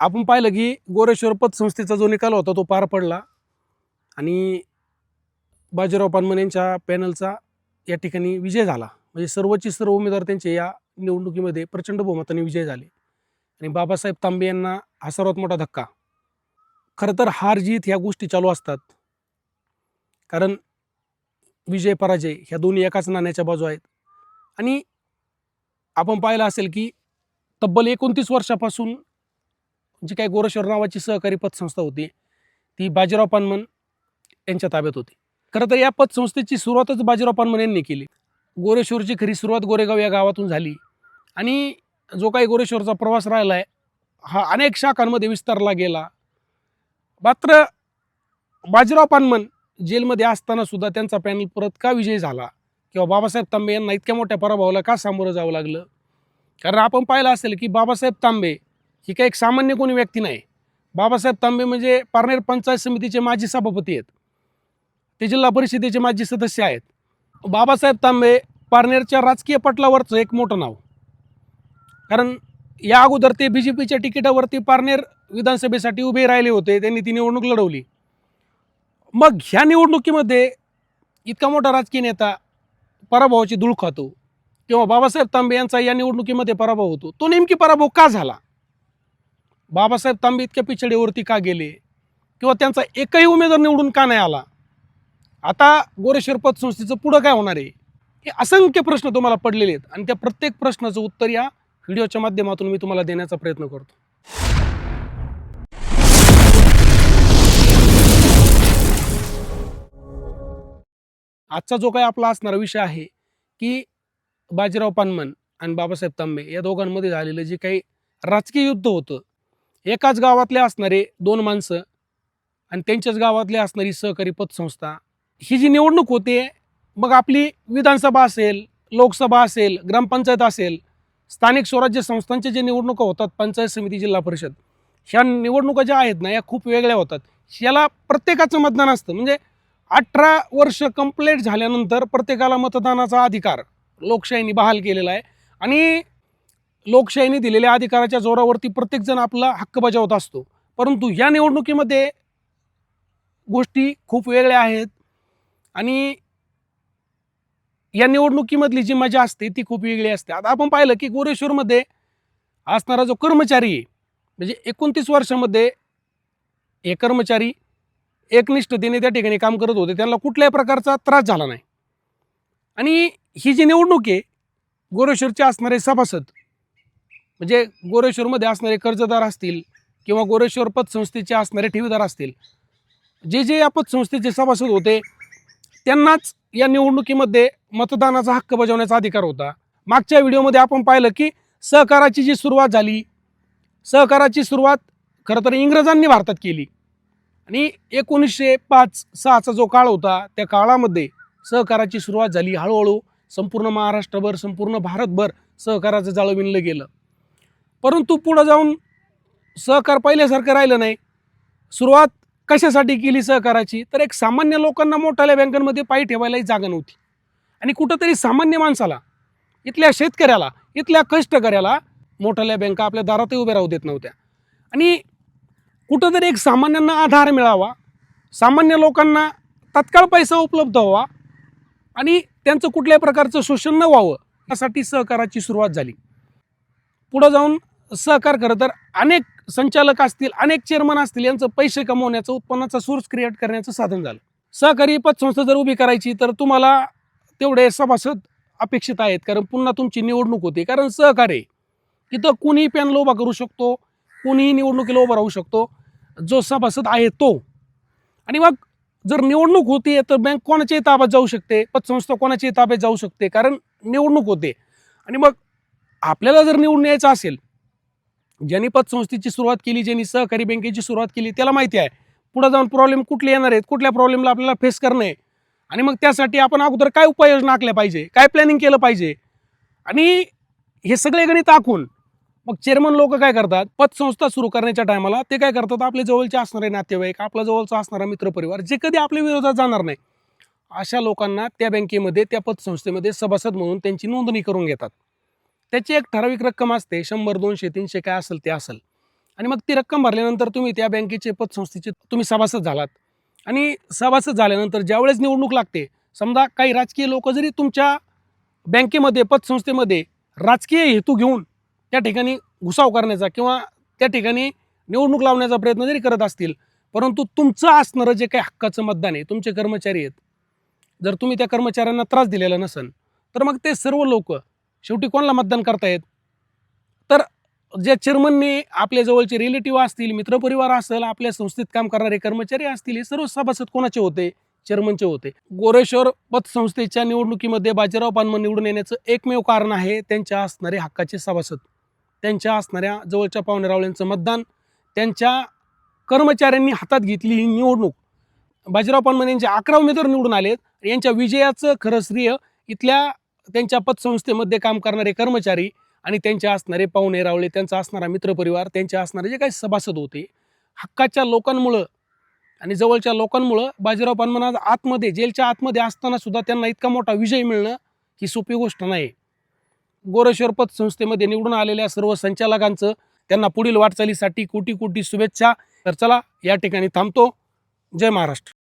आपण पाहिलं की गोरेश्वर पतसंस्थेचा जो निकाल होता तो पार पडला. आणि बाजीराव पानमन यांच्या पॅनलचा या ठिकाणी विजय झाला. म्हणजे सर्वचे सर्व उमेदवार त्यांचे या निवडणुकीमध्ये प्रचंड बहुमताने विजय झाले. आणि बाबासाहेब तांबे यांना हा सर्वात मोठा धक्का. खरं तर हार जीत ह्या गोष्टी चालू असतात. कारण विजय पराजय ह्या दोन्ही एकाच नाण्याच्या बाजू आहेत. आणि आपण पाहिलं असेल की तब्बल एकोणतीस वर्षापासून जी काही गोरेश्वर नावाची सहकारी पतसंस्था होती ती बाजीराव पानमन यांच्या ताब्यात होती. खरं तर या पतसंस्थेची सुरुवातच बाजीराव पानमन यांनी केली. गोरेश्वरची खरी सुरुवात गोरेगाव या गावातून झाली. आणि जो काही गोरेश्वरचा प्रवास राहिला आहे हा अनेक शाखांमध्ये विस्तारला गेला. मात्र बाजीराव पानमन जेलमध्ये असताना सुद्धा त्यांचा पॅनल परत का विजय झाला? किंवा बाबासाहेब तांबे यांना इतक्या मोठ्या पराभवाला का सामोरं जावं लागलं? कारण आपण पाहिलं असेल की बाबासाहेब तांबे ही काही एक सामान्य कोणी व्यक्ती नाही. बाबासाहेब तांबे म्हणजे पारनेर पंचायत समितीचे माजी सभापती आहेत. ते जिल्हा परिषदेचे माजी सदस्य आहेत. बाबासाहेब तांबे पारनेरच्या राजकीय पटलावरचं एक मोठं नाव. कारण या अगोदर ते बी जे पीच्या तिकिटावरती पारनेर विधानसभेसाठी उभे राहिले होते. त्यांनी ती निवडणूक लढवली. मग ह्या निवडणुकीमध्ये इतका मोठा राजकीय नेता पराभवाची धूळ खातो. किंवा बाबासाहेब तांबे यांचा या निवडणुकीमध्ये पराभव होतो. तो नेमकी पराभव का झाला? बाबासाहेब तांबे इतक्या पिछडीवरती का गेले? किंवा त्यांचा एकही उमेदवार निवडून का नाही आला? आता गोरेश्वर पतसंस्थेचं पुढं काय होणार आहे? हे असंख्य प्रश्न तुम्हाला पडलेले आहेत. आणि त्या प्रत्येक प्रश्नाचं उत्तर या व्हिडिओच्या माध्यमातून मी तुम्हाला देण्याचा प्रयत्न करतो. आजचा जो काही आपला असणारा विषय आहे की बाजीराव पानमन आणि बाबासाहेब तांबे या दोघांमध्ये झालेलं जे काही राजकीय युद्ध होतं एकाच गावातले असणारे दोन माणसं आणि त्यांच्याच गावातली असणारी सहकारी पतसंस्था ही जी निवडणूक होते मग आपली विधानसभा असेल लोकसभा असेल ग्रामपंचायत असेल स्थानिक स्वराज्य संस्थांच्या जे निवडणुका होतात पंचायत समिती जिल्हा परिषद ह्या निवडणुका ज्या आहेत ना या खूप वेगळ्या होतात. याला प्रत्येकाचं मतदान असतं. म्हणजे अठरा वर्ष कंप्लीट झाल्यानंतर प्रत्येकाला मतदानाचा अधिकार लोकशाहीने बहाल केलेला आहे. आणि लोकशाहीने दिलेल्या अधिकाराच्या जोरावरती प्रत्येकजण आपला हक्क बजावत असतो. परंतु या निवडणुकीमध्ये गोष्टी खूप वेगळ्या आहेत. आणि या निवडणुकीमधली जी मजा असते ती खूप वेगळी असते. आता आपण पाहिलं की गोरेश्वरमध्ये असणारा जो कर्मचारी आहे म्हणजे एकोणतीस वर्षामध्ये हे कर्मचारी एकनिष्ठतेने त्या ठिकाणी काम करत होते. त्यांना कुठल्याही प्रकारचा त्रास झाला नाही. आणि ही जी निवडणूक आहे गोरेश्वरचे असणारे सभासद म्हणजे गोरेश्वरमध्ये असणारे कर्जदार असतील किंवा गोरेश्वर पतसंस्थेचे असणारे ठेवीदार असतील जे जे या पतसंस्थेचे सभासद होते त्यांनाच या निवडणुकीमध्ये मतदानाचा हक्क बजावण्याचा अधिकार होता. मागच्या व्हिडिओमध्ये आपण पाहिलं की सहकाराची जी सुरुवात झाली सहकाराची सुरुवात खरं तर इंग्रजांनी भारतात केली. आणि एकोणीसशे पाच सहाचा जो काळ होता त्या काळामध्ये सहकाराची सुरुवात झाली. हळूहळू संपूर्ण महाराष्ट्रभर संपूर्ण भारतभर सहकाराचं जाळं विणलं गेलं. परंतु पुढं जाऊन सहकार पहिल्यासारखं राहिलं नाही. सुरुवात कशासाठी केली सहकाराची? तर एक सामान्य लोकांना मोठ्याल्या बँकांमध्ये पायी ठेवायलाही जागा नव्हती. आणि कुठंतरी सामान्य माणसाला इथल्या शेतकऱ्याला इथल्या कष्टकऱ्याला मोठ्याल्या बँका आपल्या दारातही उभ्या राहू देत नव्हत्या. आणि कुठंतरी एक सामान्यांना आधार मिळावा सामान्य लोकांना तत्काळ पैसा उपलब्ध व्हावा आणि त्यांचं कुठल्याही प्रकारचं शोषण न व्हावं यासाठी सहकाराची सुरुवात झाली. पुढं जाऊन सहकार खरं तर अनेक संचालक असतील अनेक चेअरमन असतील यांचं पैसे कमवण्याचं उत्पन्नाचा सोर्स क्रिएट करण्याचं साधन झालं. सहकारी पतसंस्था जर उभी करायची तर तुम्हाला तेवढे सभासद अपेक्षित आहेत कारण पुन्हा तुमची निवडणूक होते. कारण सहकार्य तिथं कुणीही पॅनल उभा करू शकतो कुणीही निवडणुकीला उभा राहू शकतो. जो सभासद आहे तो. आणि मग जर निवडणूक होते तर बँक कोणाच्याही ताब्यात जाऊ शकते पतसंस्था कोणाच्याही ताब्यात जाऊ शकते कारण निवडणूक होते. आणि मग आपल्याला जर निवडून यायचं असेल ज्यांनी पतसंस्थेची सुरुवात केली ज्यांनी सहकारी बँकेची सुरुवात केली त्याला माहिती आहे. पुढे जाऊन प्रॉब्लेम कुठले येणार आहेत? कुठल्या प्रॉब्लेमला आपल्याला फेस करणं आहे? आणि मग त्यासाठी आपण अगोदर काय उपाययोजना आखल्या पाहिजे? काय प्लॅनिंग केलं पाहिजे? आणि हे सगळे गणित आखून मग चेअरमन लोक काय करतात? पतसंस्था सुरू करण्याच्या टायमाला ते काय करतात? आपले जवळचे असणारे नातेवाईक आपला जवळचा असणारा मित्रपरिवार जे कधी आपल्या विरोधात जाणार नाही. अशा लोकांना त्या बँकेमध्ये त्या पतसंस्थेमध्ये सभासद म्हणून त्यांची नोंदणी करून घेतात. त्याची एक ठराविक रक्कम असते. शंभर दोनशे तीनशे काय असेल ते असेल. आणि मग ती रक्कम भरल्यानंतर तुम्ही त्या बँकेचे पतसंस्थेचे तुम्ही सभासद झालात. आणि सभासद झाल्यानंतर ज्यावेळेस निवडणूक लागते समजा काही राजकीय लोक जरी तुमच्या बँकेमध्ये पतसंस्थेमध्ये राजकीय हेतू घेऊन त्या ठिकाणी घुसाव करण्याचा किंवा त्या ठिकाणी निवडणूक लावण्याचा प्रयत्न जरी करत असतील परंतु तुमचं असणारं जे काही हक्काचं मतदान आहे तुमचे कर्मचारी आहेत जर तुम्ही त्या कर्मचाऱ्यांना त्रास दिलेला नसेल तर मग ते सर्व लोक शेवटी कोणाला मतदान करतायत? तर ज्या चेअरमनने आपल्या जवळचे रिलेटिव्ह असतील मित्रपरिवार असेल आपल्या संस्थेत काम करणारे कर्मचारी असतील हे सर्व सभासद कोणाचे होते? चेअरमनचे होते. गोरेश्वर पतसंस्थेच्या निवडणुकीमध्ये बाजीराव पानमन निवडून येण्याचं एकमेव कारण आहे त्यांच्या असणारे हक्काचे सभासद. त्यांच्या असणाऱ्या जवळच्या पाहुणेरावळ्यांचं मतदान त्यांच्या कर्मचाऱ्यांनी हातात घेतली ही निवडणूक. बाजीराव पानमन यांचे अकरा उमेदवार निवडून आलेत. यांच्या विजयाचं खरं श्रेय इथल्या त्यांच्या पतसंस्थेमध्ये काम करणारे कर्मचारी आणि त्यांचे असणारे पाहुणे रावळे त्यांचा असणारा मित्रपरिवार त्यांचे असणारे जे काही सभासद होते हक्काच्या लोकांमुळं आणि जवळच्या लोकांमुळं बाजीराव पानमन आतमध्ये जेलच्या आतमध्ये असताना सुद्धा त्यांना इतका मोठा विजय मिळणं ही सोपी गोष्ट नाही. गोरेश्वर पतसंस्थेमध्ये निवडून आलेल्या सर्व संचालकांचं त्यांना पुढील वाटचालीसाठी कोटी कोटी शुभेच्छा. तर चला या ठिकाणी थांबतो. जय महाराष्ट्र.